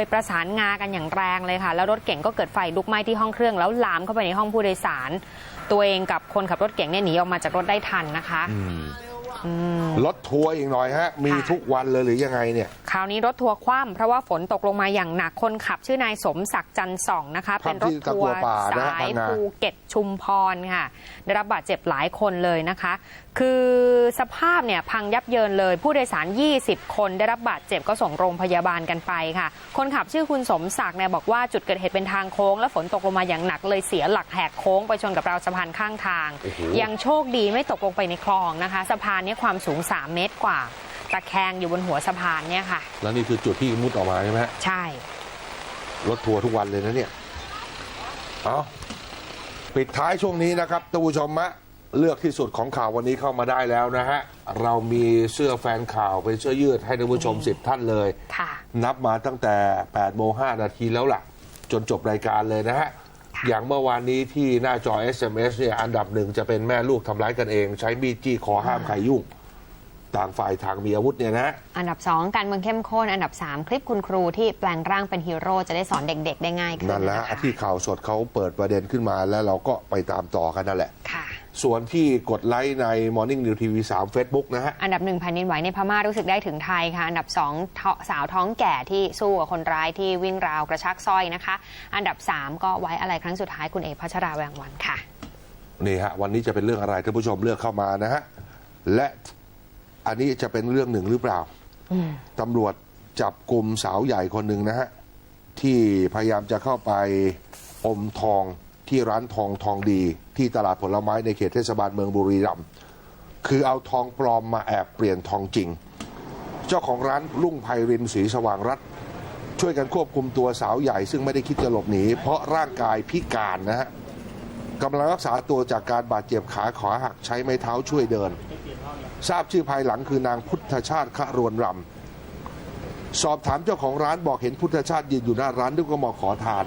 เลยประสานงากันอย่างแรงเลยค่ะ แล้วรถเก่งก็เกิดไฟลุกไหม้ที่ห้องเครื่อง แล้วลามเข้าไปในห้องผู้โดยสาร ตัวเองกับคนขับรถเก่งเนี่ยหนีออกมาจากรถได้ทันนะคะอืม รถทัวร์อีกหน่อยฮะ มีค่ะ ทุกวันเลยหรือยังไงเนี่ย คราวนี้รถทัวร์คว่ำเพราะว่าฝนตกลงมาอย่างหนักคนขับ ชื่อนายสมศักดิ์จันทร์ส่องนะคะ เป็นรถทัวร์ตะกัวป่านะสายพังงาภูเก็ตชุมพรค่ะ ได้รับบาดเจ็บหลายคนเลยนะคะคือสภาพเนี่ยพังยับเยินเลย ผู้โดยสาร 20 คนได้รับบาดเจ็บก็ส่งโรงพยาบาลกันไปค่ะ คนขับชื่อคุณสมศักดิ์เนี่ยบอกว่าจุดเกิดเหตุเป็นทางโค้ง และฝนตกลงมาอย่างหนักเลยเสียหลักแหกโค้งไปชนกับราวสะพานข้างทางโอ้โหยังโชคดีไม่ตกลงไปในคลองนะคะ สะพานเนี้ความสูง 3 เมตรกว่า ตะแคงอยู่บนหัวสะพานเนี่ยค่ะ แล้วนี่คือจุดที่มุดออกมาใช่ไหมฮะใช่รถทัวร์ทุกวันเลยนะเนี่ยเอาปิดท้ายช่วงนี้นะครับท่านผู้ชมมะ เลือกที่สุดของข่าววันนี้เข้ามาได้แล้วนะฮะ เรามีเสื้อแฟนข่าวเป็นเสื้อยืดให้ท่านผู้ชมสิบท่านเลยค่ะนับมาตั้งแต่8โมง5นาทีแล้วล่ะ จนจบรายการเลยนะฮะ อย่างเมื่อวานนี้ที่หน้าจอ SMS เนี่ยอันดับหนึ่งจะเป็นแม่ลูกทำร้ายกันเอง ใช้มีดจี้คอห้ามใครยุ่งต่างฝ่ายทางมีอาวุธเนี่ยนะ อันดับ 2 การเมืองเข้มข้น อันดับ 3 คลิปคุณครูที่แปลงร่างเป็นฮีโร่จะได้สอนเด็กๆ ได้ง่ายขึ้นนั่นแหละคฮะที่ข่าวสดเขาเปิดประเด็นขึ้นมาแล้วเราก็ไปตามต่อกันนั่นแหละค่ะ ส่วนที่กดไลค์ใน Morning New TV 3 Facebook นะฮะ อันดับหนึ่งแผ่นดินไหวในพม่ารู้สึกได้ถึงไทยค่ะ อันดับสองเทาสาวท้องแก่ที่สู้กับคนร้ายที่วิ่งราวกระชากสร้อยนะคะ อันดับ 3 ก็ไว้อะไรครั้งสุดท้ายคุณเอกพัชราแวงวันค่ะ นี่ฮะ วันนี้จะเป็นเรื่องอะไรท่านผู้ชมเลือกเข้ามานะฮะ และอันนี้จะเป็นเรื่องหนึ่งหรือเปล่าตำรวจจับกลุ่มสาวใหญ่คนหนึ่งนะฮะที่พยายามจะเข้าไปอมทอง ที่ร้านทองทองดี ที่ตลาดผลไม้ในเขตเทศบาลเมืองบุรีรัมย์คือเอาทองปลอมมาแอบเปลี่ยนทองจริง เจ้าของร้านรุ่งไพรินศรีสว่างรัตช่วยกันควบคุมตัวสาวใหญ่ซึ่งไม่ได้คิดจะหลบหนี เพราะร่างกายพิการนะฮะกำลังรักษาตัวจากการบาดเจ็บขาขวาหักใช้ไม้เท้าช่วยเดิน ทราบชื่อภายหลังคือนางพุทธชาติขรวนรำสอบถามเจ้าของร้านบอกเห็นพุทธชาติยืนอยู่หน้าร้านด้วยก็มาขอทาน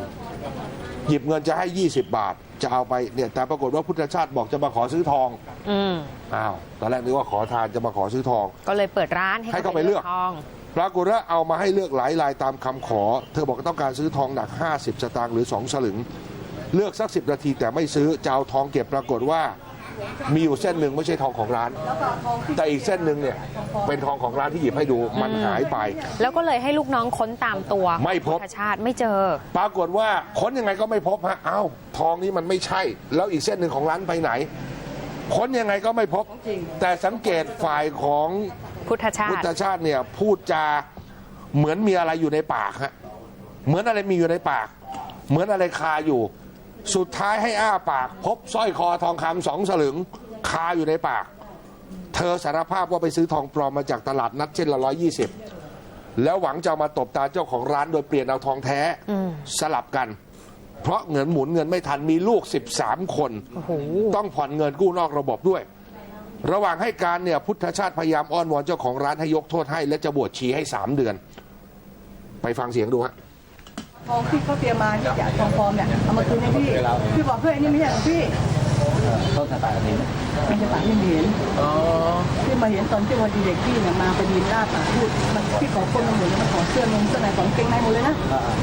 หยิบเงินจะให้ 20 บาท จะเอาไปเนี่ยแต่ปรากฏว่าพุทธชาติบอกจะมาขอซื้อทองอืมอ้าวตอนแรกนึกว่าขอทานจะมาขอซื้อทอง ก็เลยเปิดร้านให้ให้เขาไปเลือก ทอง ปรากฏว่าเอามาให้เลือกหลายลายตามคำขอ เธอบอกต้องการซื้อทองหนัก 50 สตางค์หรือ 2 สลึง เลือกสัก 10 นาทีแต่ไม่ซื้อจะเอาทองเก็บปรากฏว่า มีอยู่เส้นหนึ่งไม่ใช่ทองของร้าน แต่อีกเส้นหนึ่งเนี่ยเป็นทองของร้านที่หยิบให้ดูมันหายไป แล้วก็เลยให้ลูกน้องค้นตามตัวไม่พบพุทธชาติไม่เจอ ปรากฏว่าค้นยังไงก็ไม่พบฮะเอ้าทองนี้มันไม่ใช่ แล้วอีกเส้นหนึ่งของร้านไปไหน ค้นยังไงก็ไม่พบ แต่สังเกตฝ่ายของพุทธชาพุทติธชาติเนี่ยพูดจาเหมือนมีอะไรอยู่ในปากฮะเหมือนอะไรมีอยู่ในปาก เหมือนอะไรคาอยู่ สุดท้ายให้อ้าปาก พบสร้อยคอทองคำสองสลึงคาอยู่ในปาก เธอสารภาพว่าไปซื้อทองปลอมมาจากตลาดนัดเช่นละร้อยี่สิบแล้วหวังจะามาตบตาเจ้าของร้านโดยเปลี่ยนเอาทองแท้สลับกัน เพราะเงินหมุนเงินไม่ทันมีลูก 13 คน ต้องผ่อนเงินกู้นอกระบบด้วย ระหว่างให้การเนี่ยพุทธชาติพยายามอ้อนวอนเจ้าของร้านให้ยกโทษให้ และจะบวชชีให้3เดือน ไปฟังเสียงดูฮะ ทองที่เขาเตรียมมาที่จะทองปลอมเนี่ยเอามาคืนให้พี่พี่บอกเพื่อนนี่ไม่ใช่ของพี่ต้นสตาร์ทนี้มันจะปากไม่เห็นที่มาเห็นตอนที่วันดีเด็กพี่เนี่ยมาไปยืนหน้าปากพูดมันพี่ขอคนมาหมดเลยมาขอเสื้อนงเสื้อในของเกงในหมดเลยนะ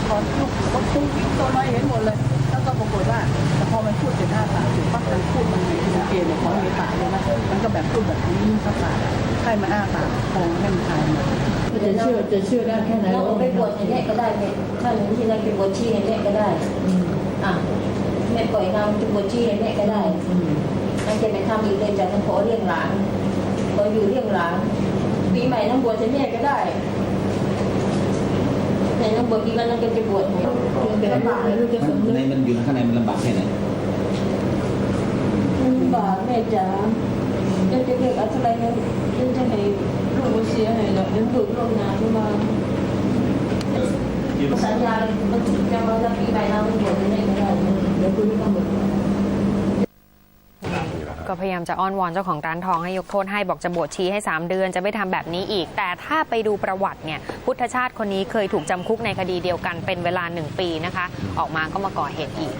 ขอลูกรถตุ้งกิ้งตัวน้อยเห็นหมดเลยแล้วก็ปรากฏว่าแต่พอมันพูดเสร็จหน้าปากถึงปั๊บมันพูดมันมีสังเกตเนี่ยของมีปากเลยนะมันก็แบบพูดแบบนี้สักปากให้มาอ้าปากมองไม่มีใครมา จะเชื่อจะเชื่อได้แค่ไหนเราไปบวชในแม่ก็ได้แม่ถ้าหนูที่นั่นไปบวชชีในแม่ก็ได้อะแม่ปล่อยงานไปบวชชีในแม่ก็ได้นั่นจะไปทำอีกเลยจากนั้นขอเลี้ยงหลานขออยู่เลี้ยงหลานปีใหม่นั่งบวชในแม่ก็ได้แต่นั่งบวชปีนั้นนั่งก็จะบวชให้แต่ลำบากลูกจะสมนึกในมันอยู่ข้างในมันลำบากแค่ไหนลำบากแม่จ๋าจะจะเรียกอะไรนะจะจะให้ ลูกเสียให้เราเดี๋ยวลูกลงน้ำมาสัญญาเลยมันจะมาจะปีใหม่เราบวชในแม่ได้เดี๋ยวคุณก็บวชก็พยายามจะอ้อนวอนเจ้าของร้านทองให้ยกโทษให้บอกจะบวชชีให้ 3 เดือนจะไม่ทำแบบนี้อีก แต่ถ้าไปดูประวัติเนี่ยพุทธชาติคนนี้เคยถูกจำคุกในคดีเดียวกันเป็นเวลา 1 ปีนะคะ ออกมาก็มาก่อเหตุอีก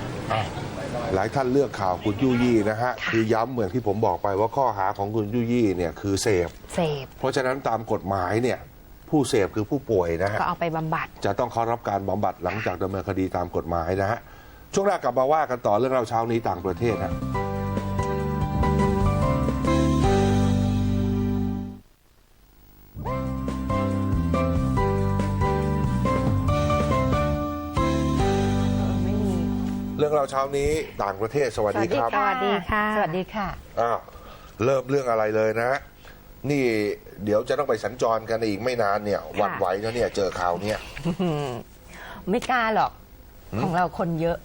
หลายท่านเลือกข่าวคุณยุยี่นะฮะ คือย้ำเหมือนที่ผมบอกไปว่าข้อหาของคุณยุยี่เนี่ยคือเสพ เสพ เพราะฉะนั้นตามกฎหมายเนี่ย ผู้เสพคือผู้ป่วยนะฮะ ก็เอาไปบำบัด จะต้องเข้ารับการบำบัดหลังจากดำเนินคดีตามกฎหมายนะฮะ ช่วงหน้ากลับมาว่ากันต่อเรื่องเราวเช้านี้ต่างประเทศฮะ เรื่องเราวเช้านี้ต่างประเทศสวัสดีครับสวัสดีค่ะ สวัสดีค่ะ อ้าวเริ่มเรื่องอะไรเลยนะฮะนี่เดี๋ยวจะต้องไปสัญจรกันอีกไม่นานเนี่ยหวั่นไหวนะเนี่ยเจอข่าวเนี่ย ไม่กล้าหรอกของเราคนเยอะ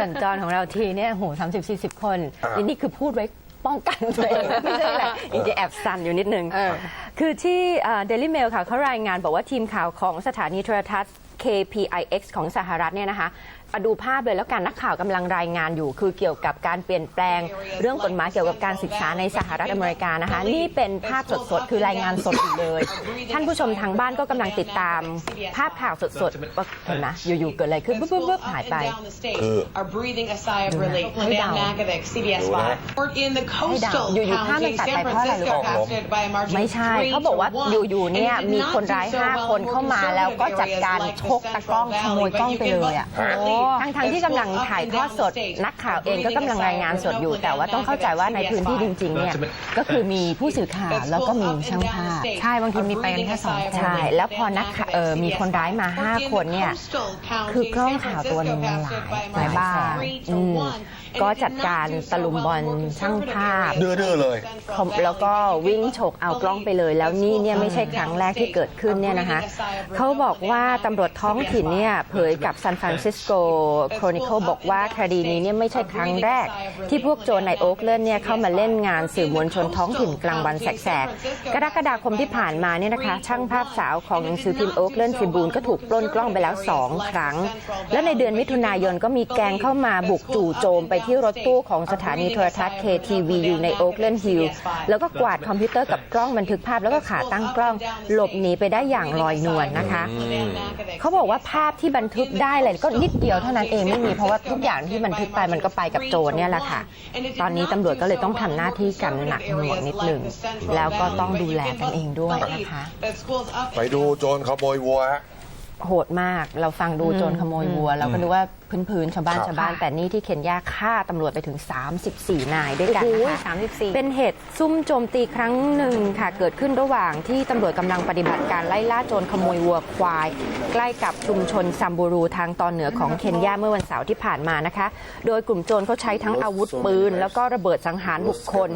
สัญจรของเราทีเนี่ยโหสามสิบสี่สิบคนอ่าอันนี้คือพูดไว้ป้องกันตัวเองไม่ใช่แหละจริงๆแอบสั่นอยู่นิดนึงเออคือที่เดลิเมลค่ะเขารายงานบอกว่าทีมข่าวของสถานีโทรทัศน์ KPIX ของสหรัฐเนี่ยนะคะอะดูภาพเลยแล้วกันนักข่าวกำลังรายงานอยู่ คือเกี่ยวกับการเปลี่ยนแปลง เรื่องกฎหมายเกี่ยวกับการศึกษาในสหรัฐอเมริกานะคะ นี่เป็นภาพสดๆ คือรายงานสดอยู่เลย ท่านผู้ชมทางบ้านก็กำลังติดตามภาพข่าวสดๆว่าเห็นไหมอยู่ๆเกิดอะไรขึ้นปุ๊บปุ๊บปุ๊บหายไปคือ are breathing a sigh of relief. Hey, Dan down. Nakovic, CBS ดูนะ 5. In the coastal down. อยู่ๆภาพมัน county, ตัด San ไปเพราะอะไรรู้ Francisco ปะ captured by a margin ไม่ of ใช่ three เขาบอกว่า to one. อยู่ๆเนี่ย And it มี did คน not ร้าย do so well 5คน in เข้ามา more แล้วก็จัด conservative การ areas ช like ก the ตะกล้อง Central ขโมย Valley, กล้อง but ไป you เล can ยอะ look ทั้งๆที่กำลังถ่ายทอดสด นักข่าวเองก็กำลังรายงานสดอยู่ แต่ว่าต้องเข้าใจว่าในพื้นที่จริงๆเนี่ยก็คือมีผู้สื่อข่าวแล้วก็มีช่างภาพใช่บางทีมีไปกันแค่สองคนใช่แล้วพอนักข่าวเออมีคนร้ายมา 5 คนเนี่ยคือกล้องข่าวตัวหนึงมันหลายหลายบ้านอืม ก็จัดการตะลุมบอลช่างภาพดื้อๆเลย ผมแล้วก็วิ่งฉกเอากล้องไปเลย แล้วนี่เนี่ยไม่ใช่ครั้งแรกที่เกิดขึ้นเนี่ยนะคะเขาบอกว่าตำรวจท้องถิ่นเนี่ยเผยกับซานฟรานซิสโกโครนิเคิลบอกว่าคดีนี้เนี่ยไม่ใช่ครั้งแรก ที่พวกโจรในโอ๊กเลนเนี่ยเข้ามาเล่นงานสื่อมวลชนท้องถิ่นกลางวันแสกๆกรกฎาคมที่ผ่านมาเนี่ยนะคะ ช่างภาพสาวของหนังสือพิมพ์โอ๊กเลนทริบูนก็ถูกปล้นกล้องไปแล้ว 2 ครั้ง และในเดือนมิถุนายนก็มีแกงเข้ามาบุกจู่โจมไปที่รถตู้ของสถานีโทรทัศน์ KTVU ในโอ๊กเลนฮิลแล้วก็กวาดคอมพิวเตอร์กับกล้องบันทึกภาพแล้วก็ขาตั้งกล้อง หลบหนีไปได้อย่างลอยนวลนะคะ เขาบอกว่าภาพที่บันทึกได้เลยก็นิดเดียวเท่านั้นเองไม่มีเพราะว่าทุกอย่างที่บันทึกไปมันก็ไปกับโจรเนี่ยแหละค่ะ ตอนนี้ตำรวจก็เลยต้องทำหน้าที่กันหนักหน่วงนิดหนึ่งแล้วก็ต้องดูแลกันเองด้วยนะคะ ไปดูโจรขโมยวัวฮะโหดมาก เราฟังดูโจรขโมยวัว เราก็นึกว่า พื้นๆชาวบ้านครับชาวบ้าน แต่นี่ที่เคนยาฆ่าตำรวจไปถึง 34 นายด้วยกันนะคะสามสิบสี่เป็นเหตุซุ่มโจมตีครั้งหนึ่งค่ะเกิดขึ้นระหว่างที่ตำรวจกำลังปฏิบัติการไล่ล่าโจรขโมยวัวควาย ใกล้กับชุมชนซัมบูรูทางตอนเหนือของเคนยาเมื่อวันเสาร์ที่ผ่านมานะคะ โดยกลุ่มโจรเขาใช้ทั้งอาวุธปืน แล้วก็ระเบิดสังหารบุคคล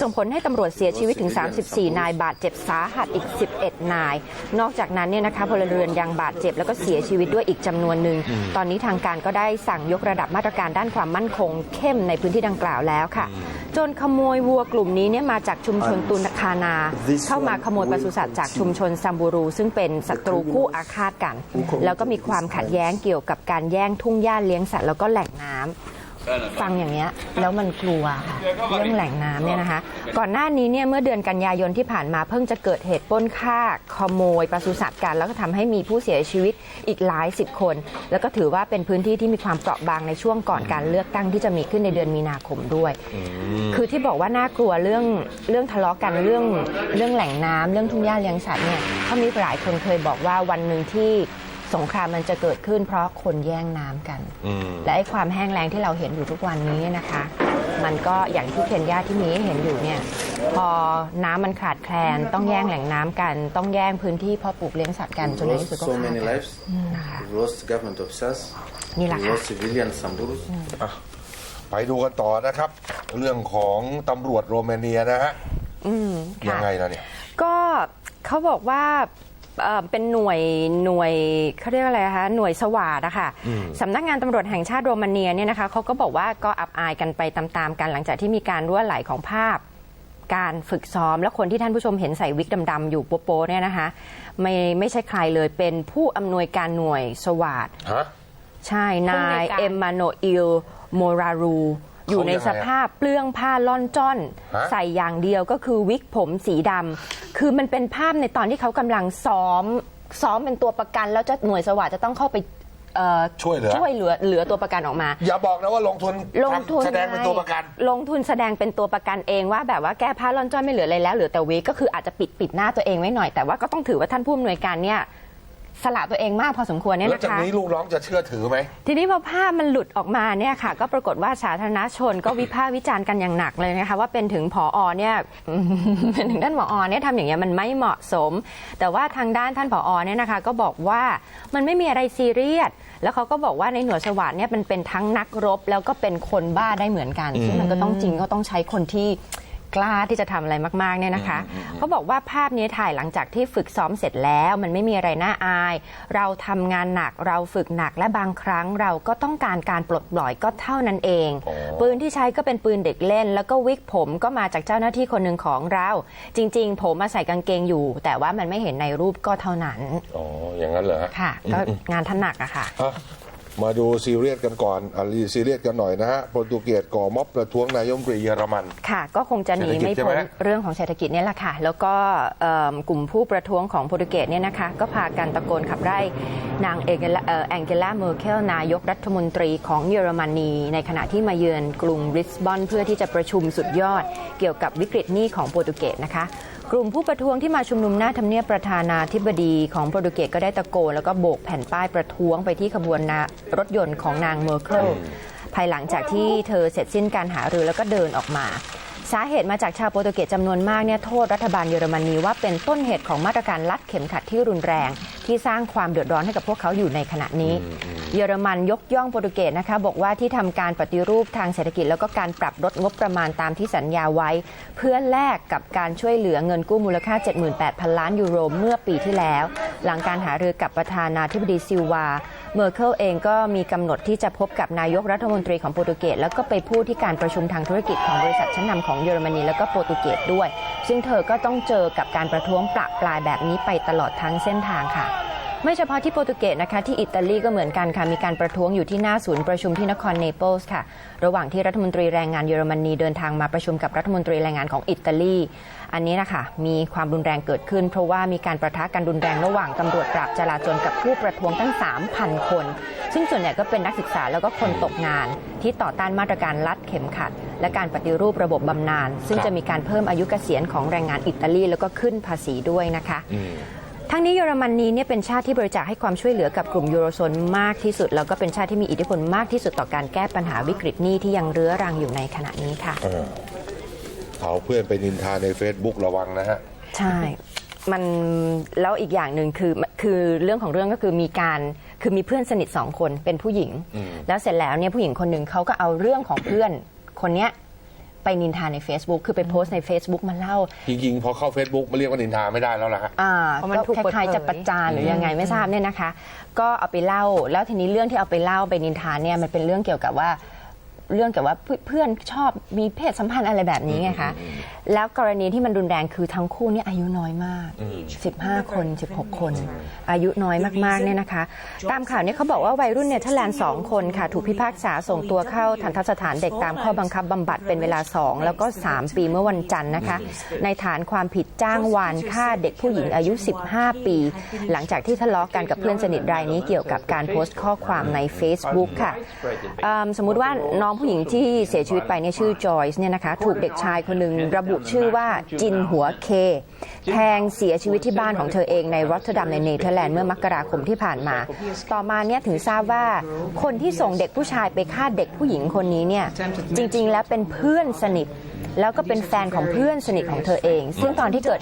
ส่งผลให้ตำรวจเสียชีวิตถึง 34 นายบาดเจ็บสาหัสอีก 11 นาย นอกจากนั้นเนี่ยนะคะพลเรือนยังบาดเจ็บแล้วก็เสียชีวิตด้วยอีกจำนวนหนึ่งตอนนี้ทางการก็ได้สั่งยกระดับมาตรการด้านความมั่นคง เข้มในพื้นที่ดังกล่าวแล้วค่ะ จนขโมยวัวกลุ่มนี้เนี่ยมาจากชุมชนตุนคานา เข้ามาขโมยปศุสัตว์จากชุมชนซัมบูรู ซึ่งเป็นศัตรูคู่อาฆาตกัน แล้วก็มีความขัดแย้งเกี่ยวกับการแย่งทุ่งหญ้าเลี้ยงสัตว์แล้วก็แหล่งน้ำ ฟังอย่างเนี้ยแล้วมันกลัวค่ะเรื่องแหล่งน้ำเนี่ยนะคะ ก่อนหน้านี้เนี่ยเมื่อเดือนกันยายนที่ผ่านมาเพิ่งจะเกิดเหตุปล้นฆ่าขโมยปศุสัตว์กัน แล้วก็ทำให้มีผู้เสียชีวิตอีกหลายสิบคน แล้วก็ถือว่าเป็นพื้นที่ที่มีความเปราะบางในช่วงก่อนการเลือกตั้งที่จะมีขึ้นในเดือนมีนาคมด้วย คือที่บอกว่าน่ากลัวเรื่องเรื่องทะเลาะกันเรื่องเรื่องแหล่งน้ำเรื่องทุ่งหญ้าเลี้ยงสัตว์เนี่ยเขามีหลายคนเคยบอกว่าวันหนึ่งที่ สงครามมันจะเกิดขึ้นเพราะคนแย่งน้ำกัน อืม และไอ้ความแห้งแล้งที่เราเห็นอยู่ทุกวันนี้นะคะ มันก็อย่างที่เคนยาที่มีให้เห็นอยู่เนี่ย พอน้ำมันขาดแคลน ต้องแย่งแหล่งน้ำกัน ต้องแย่งพื้นที่เพาะปลูกเลี้ยงสัตว์กันจนใน We've ที่สุด lost ก็ so ฆ่า many กัน lives. นะคะ We've lost government officers. นี่แหละ We've ค่ะ lost civilian Samburus. ไปดูกันต่อนะครับ เรื่องของตำรวจโรมาเนียนะฮะอืมยัค่ะงไงล่ะเนี่ย ก็เขาบอกว่า เอ่อเป็นหน่วยหน่วยเขาเรียกอะไรคะหน่วยสวาดอะค่ะสำนักงานตำรวจแห่งชาติโรมาเนียเนี่ยนะคะเขาก็บอกว่าก็อับอายกันไปตามๆกันหลังจากที่มีการรั่วไหลของภาพ การฝึกซ้อมและคนที่ท่านผู้ชมเห็นใส่วิกดำๆอยู่โป๊ะๆเนี่ยนะคะ ไม่ไม่ใช่ใครเลยเป็นผู้อำนวยการหน่วยสวาด ฮะ ใช่ผู้นาอำนวยยการ เอมมาโนอิลโมรารู อยู่ในสภาพเปลื้องผ้าล่อนจ้อน ฮะ ใส่อย่างเดียวก็คือวิกผมสีดำคือมันเป็นภาพในตอนที่เขากำลังซ้อม ซ้อมเป็นตัวประกัน แล้วจะหน่วยสวัสดจะต้องเข้าไปเอ่อช่วยเหลือ ช่วยเหลือเหลือตัวประกันออกมา อย่าบอกนะว่าลงทุนลงทุนทำแสดงเป็นตัวประกัน ลงทุนแสดงเป็นตัวประกันเองว่าแบบว่าแก้ผ้าล่อนจ้อนไม่เหลืออะไรแล้วเหลือแต่วิกก็คืออาจจะปิดปิดหน้าตัวเองไว้หน่อยแต่ว่าก็ต้องถือว่าท่านผู้อำนวยการเนี่ย สละตัวเองมากพอสมควรเนี่ยแล้วนะจากคะ นี้ลูกน้องจะเชื่อถือไหม ทีนี้พอภาพมันหลุดออกมาเนี่ยค่ะ ก็ปรากฏว่าสาธารณชนก็วิพากษ์วิจารณ์กันอย่างหนักเลยนะคะ ว่าเป็นถึงผอเนี่ยเป็นถึงท่านผอเนี่ยทำอย่างเงี้ยมันไม่เหมาะสม แต่ว่าทางด้านท่านผอเนี่ยนะคะ ก็บอกว่ามันไม่มีอะไรซีเรียสแล้วเขาก็บอกว่าในหน่วยสวัสดเนี่ยมันเป็นทั้งนักรบ แล้วก็เป็นคนบ้าได้เหมือนกันซึ่งมันก็ต้องจริงก็ต้องใช้คนที่ กล้าที่จะทำอะไรมากๆเนี่ยนะคะเขาบอกว่าภาพนี้ถ่ายหลังจากที่ฝึกซ้อมเสร็จแล้ว มันไม่มีอะไรน่าอาย เราทำงานหนักเราฝึกหนักและบางครั้งเราก็ต้องการการปลดปล่อยก็เท่านั้นเองอ๋อปืนที่ใช้ก็เป็นปืนเด็กเล่น แล้วก็วิกผมก็มาจากเจ้าหน้าที่คนหนึ่งของเรา จริง ๆ ผมมาใส่กางเกงอยู่ แต่ว่ามันไม่เห็นในรูปก็เท่านั้นอ๋ออย่างนั้นเหรอฮะค่ะก็งานท่านหนักอะค่ะอะ มาดูซีเรียสกันก่อนอะรีซีเรียสกันหน่อยนะฮะโปรตุเกสก่อม็อบประท้วงนายกรัฐมนตรีเยอรมัน ค่ะ ก็คงจะหนีเศรษฐกิจไม่ใช่ไหมพ้นเรื่องของเศรษฐกิจเนี่ยแหละค่ะ แล้วก็เอิ่มกลุ่มผู้ประท้วงของโปรตุเกสเนี่ยนะคะ ก็พากันตะโกนขับไล่นางเอเกลาเอ่อแองเกลาเมอร์เคลนายกรัฐมนตรีของเยอรมนีในขณะที่มาเยือนกรุงริสบอนเพื่อที่จะประชุมสุดยอด เกี่ยวกับวิกฤตหนี้ของโปรตุเกสนะคะ กลุ่มผู้ประท้วงที่มาชุมนุมหน้าทำเนียบประธานาธิบดีของโปรตุเกสก็ได้ตะโกนแล้วก็โบกแผ่นป้ายประท้วงไปที่ขบวนรถยนต์ของนางเมอร์เคลภายหลังจากที่เธอเสร็จสิ้นการหารือแล้วก็เดินออกมา สาเหตุมาจากชาวโปรตุเกสจำนวนมากเนี่ยโทษรัฐบาลเยอรมนีว่าเป็นต้นเหตุของมาตรการลัดเข็มขัดที่รุนแรง ที่สร้างความเดือดร้อนให้กับพวกเขาอยู่ในขณะนี้ เยอรมันยกย่องโปรตุเกสนะคะบอกว่าที่ทำการปฏิรูปทางเศรษฐกิจ แล้วก็การปรับลดงบประมาณตามที่สัญญาไว้ เพื่อแลกกับการช่วยเหลือเงินกู้มูลค่า 78,000 ล้านยูโรเมื่อปีที่แล้ว หลังการหารือกับประธานาธิบดีซิลวา เมอร์เคิลเองก็มีกำหนดที่จะพบกับนายกรัฐมนตรีของโปรตุเกสแล้วก็ไปพูดที่การประชุมทางธุรกิจของบริษัทชั้นนำของเยอรมนีแล้วก็โปรตุเกสด้วย ซึ่งเธอก็ต้องเจอกับการประท้วงประปลายแบบนี้ไปตลอดทั้งเส้นทางค่ะ ไม่เฉพาะที่โปรตุเกสนะคะที่อิตาลีก็เหมือนกันค่ะ มีการประท้วงอยู่ที่หน้าศูนย์ประชุมที่นครเนเปิลส์ค่ะ ระหว่างที่รัฐมนตรีแรงงานเยอรมนีเดินทางมาประชุมกับรัฐมนตรีแรงงานของอิตาลี อันนี้นะคะมีความรุนแรงเกิดขึ้น เพราะว่ามีการประทะกันรุนแรงระหว่างตำรวจปราบจลาจลกับผู้ประท้วงตั้ง 3,000 คน ซึ่งส่วนใหญ่ก็เป็นนักศึกษาแล้วก็คนตกงาน ที่ต่อต้านมาตรการลัดเข็มขัด และการปฏิรูประบบบำนาญซึ่งจะมีการเพิ่มอายุเกษียณของแรงงานอิตาลีแล้วก็ขึ้นภาษีด้วยนะคะ ทั้งนี้เยอรมนีเนี่ยเป็นชาติที่บริจาคให้ความช่วยเหลือกับกลุ่มยูโรโซนมากที่สุด แล้วก็เป็นชาติที่มีอิทธิพลมากที่สุดต่อการแก้ปัญหาวิกฤตหนี้ที่ยังเรื้อรังอยู่ในขณะนี้ค่ะเออเอาเพื่อนไปนินทาใน Facebook ระวังนะฮะ ใช่มันแล้วอีกอย่างหนึ่งคือคือเรื่องของเรื่องก็คือมีการคือมีเพื่อนสนิทสองคนเป็นผู้หญิง แล้วเสร็จแล้วเนี่ยผู้หญิงคนหนึ่งเขาก็เอาเรื่องของเพื่อนคนเนี้ย ไปนินทาใน Facebook คือไปโพสต์ใน Facebook มาเล่า จริงๆพอเข้า Facebook มาเรียกว่านินทาไม่ได้แล้วล่ะฮะ อ่าเพราะมันก็ถูกคล้ายๆเปิดเผยจะประจานหรือยังไงไม่ทราบเนี่ยนะคะ ก็เอาไปเล่า แล้วทีนี้เรื่องที่เอาไปเล่าไปนินทาเนี่ยมันเป็นเรื่องเกี่ยวกับว่า เรื่องเกี่ยวกับว่าเพื่เพื่อนชอบมีเพศสัมพันธ์อะไรแบบนี้ไงคะแล้วกรณีที่มันรุนแรงคือทั้งคู่เนี่ยอายุน้อยมาก 15 คน 16 คน อายุน้อยมากๆเนี่ยนะคะ ตามข่าวเนี่ยเขาบอกว่าวัยรุ่นเนเธอร์แลนด์สองคนค่ะ ถูกพิพากษาส่งตัวเข้าทันทสถานเด็กตามข้อบังคับบำบัดเป็นเวลา 2 แล้วก็ 3 ปีเมื่อวันจันทร์นะคะ ในฐานความผิดจ้างวานฆ่าเด็กผู้หญิงอายุ 15 ปี หลังจากที่ทะเลาะกันกับเพื่อนสนิทรายนี้เกี่ยวกับการโพสต์ข้อความใน Facebook ค่ะเอิ่มสมมุติว่าน้องผู้หญิงที่เสียชีวิตไปเนี่ยชื่อจอยส์เนี่ยนะคะถูกเด็กชายคนหนึ่งระบุชื่อว่าจินหัวเคแทงเสียชีวิตที่บ้านของเธอเองในรอตเทอร์ดัมในเนเธอร์แลนด์เมื่อมกราคมที่ผ่านมา ต่อมาเนี่ยถึงทราบว่าคนที่ส่งเด็กผู้ชายไปฆ่าเด็กผู้หญิงคนนี้เนี่ยจริง ๆ แล้วเป็นเพื่อนสนิท แล้วก็เป็นแฟนของเพื่อนสนิทของเธอเอง ซึ่งตอนที่เกิด